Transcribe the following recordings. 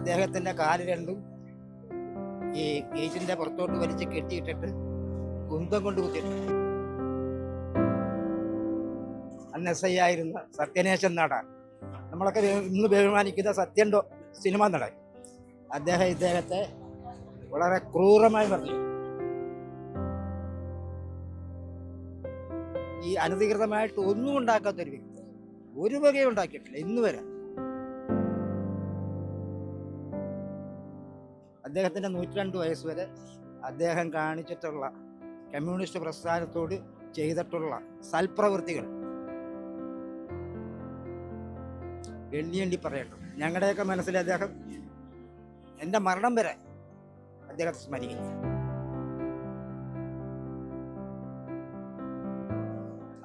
അദ്ദേഹത്തിന്റെ കാൽ രണ്ടും ഈ ഗേറ്റിന്റെ പുറത്തോട്ട് വലിച്ച് കെട്ടിയിട്ടിട്ട് കുന്തം കൊണ്ട് കുത്തിയിട്ടുണ്ട്. അന്ന് എസ് ഐ ആയിരുന്ന സത്യനേശൻ നട നമ്മളൊക്കെ ഇന്ന് ബഹുമാനിക്കുന്ന സത്യൻ സിനിമ നടൻ. അദ്ദേഹം ഇദ്ദേഹത്തെ വളരെ ക്രൂരമായി പറഞ്ഞു ഈ അനധികൃതമായിട്ട് ഒന്നും ഉണ്ടാക്കാത്തൊരു വ്യക്തി. ഒരു വകയും ഉണ്ടാക്കിയിട്ടില്ല. ഇന്ന് വരെ അദ്ദേഹത്തിന്റെ നൂറ്റി രണ്ട് വയസ്സ് വരെ അദ്ദേഹം കാണിച്ചിട്ടുള്ള കമ്മ്യൂണിസ്റ്റ് പ്രസ്ഥാനത്തോട് ചെയ്തിട്ടുള്ള സൽപ്രവൃത്തികൾ. എണ്ണി എണ്ണി പറയട്ടെ. ഞങ്ങളുടെയൊക്കെ മനസ്സിൽ അദ്ദേഹം എന്റെ മരണം വരെ അദ്ദേഹത്തെ സ്മരിക്കുന്നു.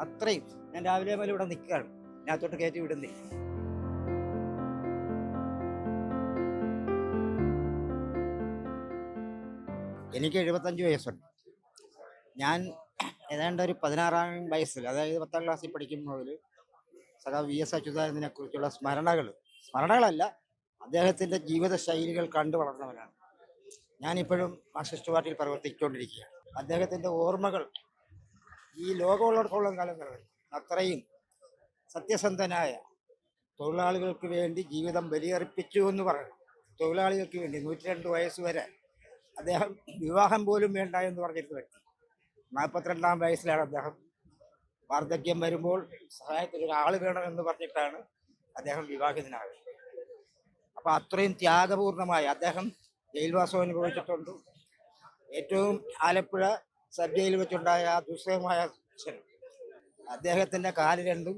അത്രയും. ഞാൻ രാവിലെ മുതൽ ഇവിടെ നിൽക്കുകയാണ്. ഞാത്തോട്ട് കയറ്റി വിടുന്നേ എനിക്ക് എഴുപത്തഞ്ച് വയസ്സുണ്ട്. ഞാൻ ഏതാണ്ട് ഒരു പതിനാറാം വയസ്സിൽ അതായത് പത്താം ക്ലാസ്സിൽ പഠിക്കുമ്പോൾ സദാ വി എസ് അച്യുതാനന്ദനെ കുറിച്ചുള്ള സ്മരണകൾ സ്മരണകളല്ല അദ്ദേഹത്തിന്റെ ജീവിത ശൈലികൾ കണ്ടു വളർന്നവനാണ്. ഞാനിപ്പോഴും മാർക്സിസ്റ്റ് പാർട്ടിയിൽ പ്രവർത്തിച്ചുകൊണ്ടിരിക്കുകയാണ്. അദ്ദേഹത്തിന്റെ ഓർമ്മകൾ ഈ ലോകമുള്ളിടത്തോളം കാലം അത്രയും സത്യസന്ധനായ തൊഴിലാളികൾക്ക് വേണ്ടി ജീവിതം ബലിയർപ്പിച്ചു എന്ന് പറയണം. തൊഴിലാളികൾക്ക് വേണ്ടി നൂറ്റി രണ്ട് വയസ്സ് വരെ അദ്ദേഹം വിവാഹം പോലും വേണ്ട എന്ന് പറഞ്ഞിരുന്ന വ്യക്തി. നാൽപ്പത്തിരണ്ടാം വയസ്സിലാണ് അദ്ദേഹം വാർദ്ധക്യം വരുമ്പോൾ സഹായത്തിന് ഒരാൾ എന്ന് പറഞ്ഞിട്ടാണ് അദ്ദേഹം വിവാഹിതനാകുന്നത് അപ്പൊ അത്രയും ത്യാഗപൂർണമായി അദ്ദേഹം ജയിൽവാസം അനുഭവിച്ചിട്ടുണ്ട്. ഏറ്റവും ആലപ്പുഴ സബ് ജയിലിൽ വെച്ചുണ്ടായ ദുസ്സഹമായ അദ്ദേഹത്തിന്റെ കാൽ രണ്ടും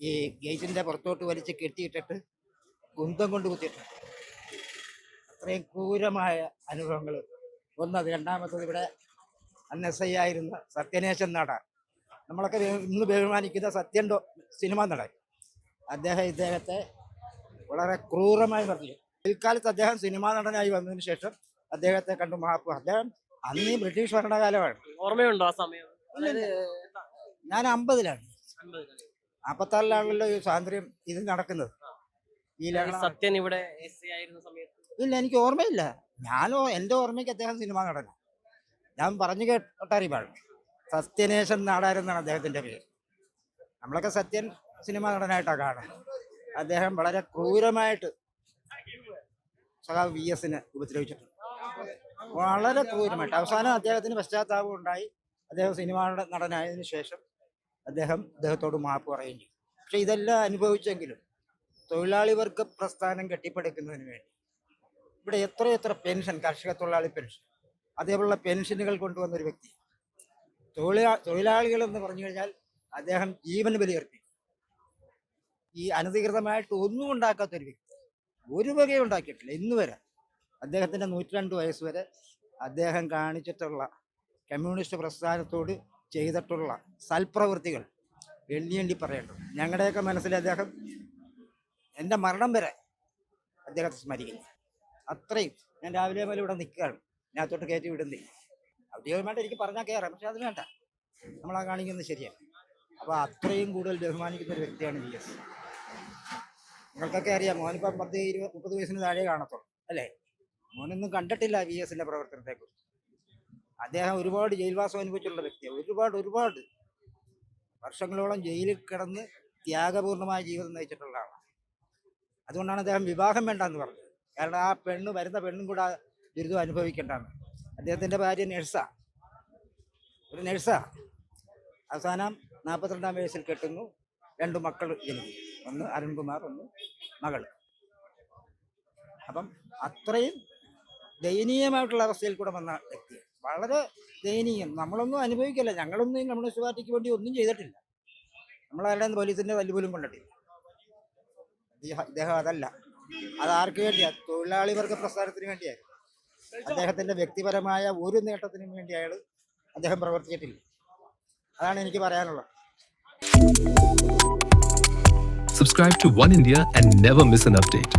ഈ ഗേറ്റിന്റെ പുറത്തോട്ട് വലിച്ച് കെട്ടിയിട്ടിട്ട് കുന്തം കൊണ്ട് കുത്തിയിട്ടുണ്ട്. അത്രയും ക്രൂരമായ അനുഭവങ്ങൾ. ഒന്നത് രണ്ടാമത്തത് ഇവിടെ അന്ന് എസ് ഐ ആയിരുന്ന സത്യനേശൻ നടൻ. നമ്മളൊക്കെ ഇന്ന് ബഹുമാനിക്കുന്ന സത്യൻ സിനിമ നടൻ. അദ്ദേഹം ഇദ്ദേഹത്തെ വളരെ ക്രൂരമായി പറഞ്ഞു പിൽക്കാലത്ത് അദ്ദേഹം സിനിമാ നടനായി വന്നതിന് ശേഷം അദ്ദേഹത്തെ കണ്ടു മാപ്പ് അദ്ദേഹം അന്ന് ഈ ബ്രിട്ടീഷ് ഭരണകാലമാണ്. ഓർമ്മയുണ്ടോ ആ സമയം? ഞാൻ അമ്പതിലാണ്. അമ്പത്താറിലാണല്ലോ ഈ സ്വാതന്ത്ര്യം ഇത് നടക്കുന്നത്. ഈ സത്യൻ ഇവിടെ ആയിരുന്ന സമയത്ത് ഇല്ല എനിക്ക് ഓർമ്മയില്ല. ഞാനോ എന്റെ ഓർമ്മയ്ക്ക് അദ്ദേഹം സിനിമ നടനാണ് ഞാൻ പറഞ്ഞു കേട്ടറിവാണ് സത്യനേശൻ നാടാരെന്നാണ് അദ്ദേഹത്തിന്റെ പേര്. നമ്മളൊക്കെ സത്യൻ സിനിമാ നടനായിട്ടാണ് കാണുന്നത് അദ്ദേഹം വളരെ ക്രൂരമായിട്ട് സഖാവ് വി എസിനെ ഉപദ്രവിച്ചിട്ടുണ്ട്. വളരെ ക്രൂരമായിട്ട്. അവസാനം അദ്ദേഹത്തിന് പശ്ചാത്താപം ഉണ്ടായി. അദ്ദേഹം സിനിമ നടനായതിനു ശേഷം അദ്ദേഹം അദ്ദേഹത്തോട് മാപ്പ് പറയുകയും ചെയ്തു. പക്ഷെ ഇതെല്ലാം അനുഭവിച്ചെങ്കിലും തൊഴിലാളി വർഗ പ്രസ്ഥാനം കെട്ടിപ്പടുക്കുന്നതിന് വേണ്ടി ഇവിടെ എത്രയെത്ര എത്ര പെൻഷൻ കർഷക തൊഴിലാളി പെൻഷൻ അതേപോലുള്ള പെൻഷനുകൾ കൊണ്ടുവന്ന ഒരു വ്യക്തി. തൊഴിലാ തൊഴിലാളികൾ എന്ന് പറഞ്ഞു കഴിഞ്ഞാൽ അദ്ദേഹം ജീവൻ ബലിയർപ്പിക്കും. ഈ അനധികൃതമായിട്ട് ഒന്നും ഉണ്ടാക്കാത്ത ഒരു വ്യക്തി. ഒരു വകയും ഉണ്ടാക്കിയിട്ടില്ല. ഇന്ന് വരെ അദ്ദേഹത്തിന്റെ നൂറ്റിരണ്ട് വയസ്സ് വരെ അദ്ദേഹം കാണിച്ചിട്ടുള്ള കമ്മ്യൂണിസ്റ്റ് പ്രസ്ഥാനത്തോട് ചെയ്തിട്ടുള്ള സൽപ്രവൃത്തികൾ എണ്ണി എണ്ണി പറയേണ്ടത്. ഞങ്ങളുടെയൊക്കെ മനസ്സിൽ അദ്ദേഹം എന്റെ മരണം വരെ അദ്ദേഹത്തെ സ്മരിക്കുന്നു. അത്രയും ഞാൻ രാവിലെ മുതൽ ഇവിടെ നിൽക്കുകയാണ്. ഞാത്തോട്ട് കയറ്റി വിടുന്നേ. ഔദ്യോഗികമായിട്ട് എനിക്ക് പറഞ്ഞാൽ കയറാം പക്ഷെ അത് വേണ്ട. നമ്മളാ കാണിക്കുന്നത് ശരിയാണ്. അപ്പോൾ അത്രയും കൂടുതൽ ബഹുമാനിക്കുന്ന ഒരു വ്യക്തിയാണ് വി എസ്. നിങ്ങൾക്കൊക്കെ അറിയാം മോനിപ്പം പത്ത് ഇരുപത് മുപ്പത് വയസ്സിന് താഴെ കാണത്തുള്ളൂ അല്ലേ? മോനൊന്നും കണ്ടിട്ടില്ല വി എസിന്റെ പ്രവർത്തനത്തെക്കുറിച്ച്. അദ്ദേഹം ഒരുപാട് ജയിൽവാസം അനുഭവിച്ചിട്ടുള്ള വ്യക്തിയാണ് ഒരുപാട് ഒരുപാട്. വർഷങ്ങളോളം ജയിലിൽ കിടന്ന് ത്യാഗപൂർണമായ ജീവിതം നയിച്ചിട്ടുള്ള ആളാണ്. അതുകൊണ്ടാണ് അദ്ദേഹം വിവാഹം വേണ്ടെന്ന് പറഞ്ഞത്. കാരണം ആ പെണ്ണ് വരുന്ന പെണ്ണും കൂടെ ബിരുദം അനുഭവിക്കേണ്ടതാണ്. അദ്ദേഹത്തിന്റെ ഭാര്യ നഴ്സാ. ഒരു നഴ്സാ. അവസാനം നാൽപ്പത്തിരണ്ടാം വയസ്സിൽ കെട്ടുന്നു. രണ്ട് മക്കൾ ജനിക്കും ഒന്ന് അരുൺകുമാർ ഒന്ന് മകൾ. അപ്പം അത്രയും ദയനീയമായിട്ടുള്ള അവസ്ഥയിൽ കൂടെ വന്ന വ്യക്തി. വളരെ ദയനീയം. നമ്മളൊന്നും അനുഭവിക്കില്ല. ഞങ്ങളൊന്നും കമ്മ്യൂണിസ്റ്റ് പാർട്ടിക്ക് വേണ്ടി ഒന്നും ചെയ്തിട്ടില്ല. നമ്മളാരുടെ പോലീസിന്റെ തല്ലുപോലും കൊണ്ടിട്ടില്ല. ഇദ്ദേഹം അതല്ല. അത് ആർക്ക് വേണ്ടിയാ? തൊഴിലാളി വർഗ പ്രസ്ഥാനത്തിന് വേണ്ടിയായിരുന്നു. അദ്ദേഹത്തിന്റെ വ്യക്തിപരമായ ഒരു നേട്ടത്തിനും വേണ്ടി അയാൾ അദ്ദേഹം പ്രവർത്തിച്ചിട്ടില്ല. അതാണ് എനിക്ക് പറയാനുള്ളത്. Subscribe to One India and never miss an update.